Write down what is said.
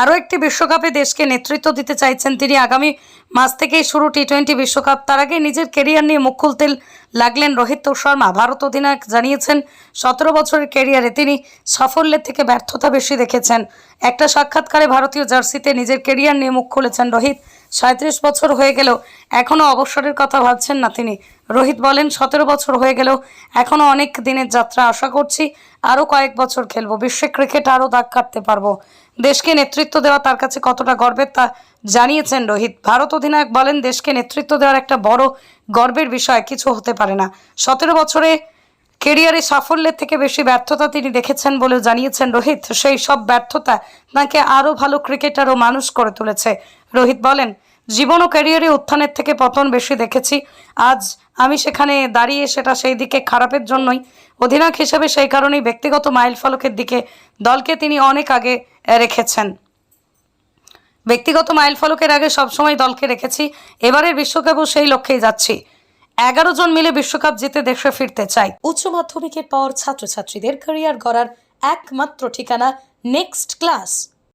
আরও একটি বিশ্বকাপে দেশকে নেতৃত্ব দিতে চাইছেন তিনি। আগামী মাস থেকেই শুরু টি টোয়েন্টি বিশ্বকাপ। তার আগে নিজের কেরিয়ার নিয়ে মুখ খুলতে লাগলেন রোহিত শর্মা। ভারত অধিনায়ক জানিয়েছেন, সতেরো বছরের কেরিয়ারে তিনি সাফল্যের থেকে ব্যর্থতা বেশি দেখেছেন। একটা সাক্ষাৎকারে ভারতীয় জার্সিতে নিজের কেরিয়ার নিয়ে মুখ খুলেছেন রোহিত। সাঁত্রিশ বছর হয়ে গেলেও এখনও অবসরের কথা ভাবছেন না তিনি। রোহিত বলেন, সতেরো বছর হয়ে গেলেও এখনও অনেক দিনের যাত্রা আশা করছি, আরও কয়েক বছর খেলব। বিশ্বে ক্রিকেট আরও দাগ কাটতে পারব। দেশকে নেতৃত্ব দেওয়া তার কাছে কতটা গর্বের তা জানিয়েছেন রোহিত। ভারত অধিনায়ক বলেন, দেশকে নেতৃত্ব দেওয়ার একটা বড় গর্বের বিষয়, কিছু হতে পারে না। সতেরো বছরে কেরিয়ারে সাফল্যের থেকে বেশি ব্যর্থতা তিনি দেখেছেন বলেও জানিয়েছেন রোহিত। সেই সব ব্যর্থতা তাকে আরও ভালো ক্রিকেটার ও মানুষ করে তুলেছে। রোহিত বলেন, জীবন ও ক্যারিয়ারে উত্থানের থেকে পতন বেশি দেখেছি। আজ আমি সেখানে দাঁড়িয়ে সেটা সেই দিকে খারাপের জন্যই। অধিনায়ক হিসেবে সেই কারণেই ব্যক্তিগত মাইল ফলকের দিকে দলকে তিনি অনেক আগে রেখেছেন। ব্যক্তিগত মাইল ফলকের আগে সবসময় দলকে রেখেছি। এবারের বিশ্বকাপও সেই লক্ষ্যেই যাচ্ছি। এগারো জন মিলে বিশ্বকাপ জিতে দেশে ফিরতে চাই। উচ্চ মাধ্যমিকের পর ছাত্রছাত্রীদের ক্যারিয়ার গড়ার একমাত্র ঠিকানা নেক্সট ক্লাস